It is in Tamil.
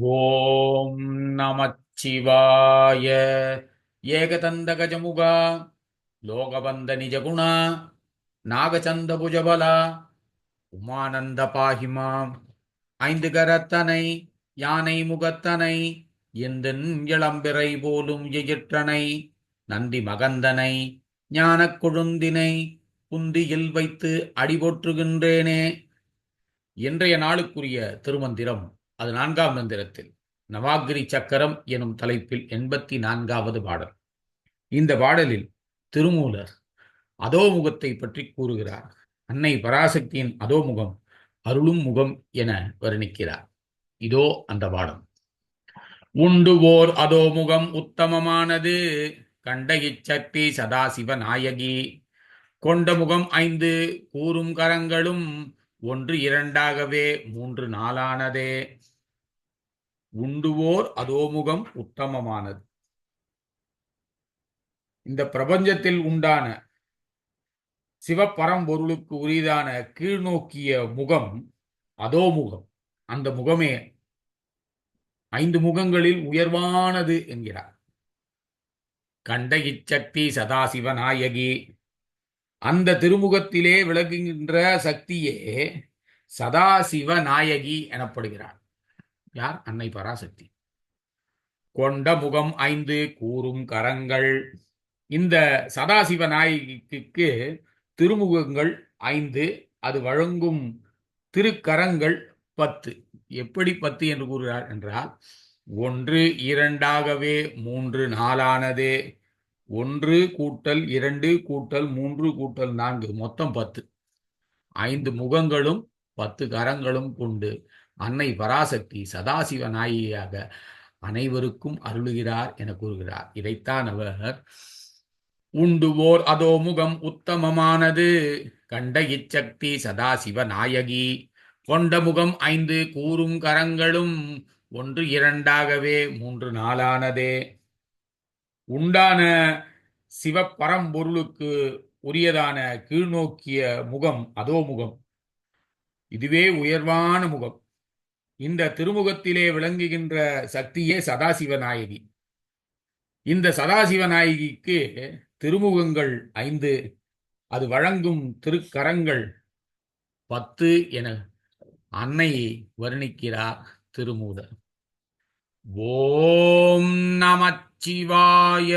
ஓம் நமச்சிவாய. ஏகதந்த கஜமுகா லோகபந்த நிஜகுணா நாகச்சந்த புஜபலா உமானந்த பாகிமாம் ஐந்து கரத்தனை யானை முகத்தனை எந்தன் இளம்பிறை போலும் எயிற்றனை நந்தி மகந்தனை ஞானக் கொழுந்தினை புந்தியில் வைத்து அடிபொற்றுகின்றேனே. இன்றைய நாளுக்குரிய திருமந்திரம் அது நான்காம் மந்திரத்தில் நவாகிரி சக்கரம் எனும் தலைப்பில் எண்பத்தி நான்காவது பாடல். இந்த பாடலில் திருமூலர் அதோமுகத்தை பற்றி கூறுகிறார். அன்னை பராசக்தியின் அதோமுகம் அருளும் முகம் என வர்ணிக்கிறார். இதோ அந்த பாடம். உண்டுவோர் அதோமுகம் உத்தமமானது கண்ட இச்சக்தி சதாசிவ நாயகி. கொண்ட முகம் ஐந்து கூறும் கரங்களும் ஒன்று இரண்டாகவே மூன்று நாளானதே உண்டுவோர் அதோமுகம் உத்தமமானது. இந்த பிரபஞ்சத்தில் உண்டான சிவப்பரம்பொருளுக்கு உரிதான கீழ்நோக்கிய முகம் அதோமுகம். அந்த முகமே ஐந்து முகங்களில் உயர்வானது என்கிறார். கண்ட இச்சக்தி சதாசிவ நாயகி அந்த திருமுகத்திலே விளங்குகின்ற சக்தியே சதாசிவ நாயகி எனப்படுகிறார். யார்? அன்னை பராசக்தி. கொண்ட முகம் ஐந்து கூறும் கரங்கள். இந்த சதாசிவ நாயகிக்கு திருமுகங்கள் ஐந்து அது வழங்கும் திருக்கரங்கள் பத்து. எப்படி பத்து என்று கூறுகிறார் என்றால் ஒன்று இரண்டாகவே மூன்று நாளானது ஒன்று கூட்டல் இரண்டு கூட்டல் மூன்று கூட்டல் நான்கு மொத்தம் பத்து. ஐந்து முகங்களும் பத்து கரங்களும் கொண்டு அன்னை பராசக்தி சதாசிவ நாயியாக அனைவருக்கும் அருளுகிறார் என கூறுகிறார். இதைத்தான் அவர் உண்டுவோர் அதோ முகம் உத்தமமானது கண்ட இச்சக்தி சதாசிவ நாயகி. கொண்ட முகம் ஐந்து கூறும் கரங்களும் ஒன்று இரண்டாகவே மூன்று நாளானதே. உண்டான சிவப்பரம்பொருளுக்கு உரியதான கீழ்நோக்கிய முகம் அதோ முகம். இதுவே உயர்வான முகம். இந்த திருமுகத்திலே விளங்குகின்ற சக்தியே சதாசிவ நாயகி இந்த சதாசிவ நாயகிக்கு திருமுகங்கள் ஐந்து அது வழங்கும் திருக்கரங்கள் பத்து என அன்னை வர்ணிக்கிறார் திருமூதர். ॐ नमचिवाय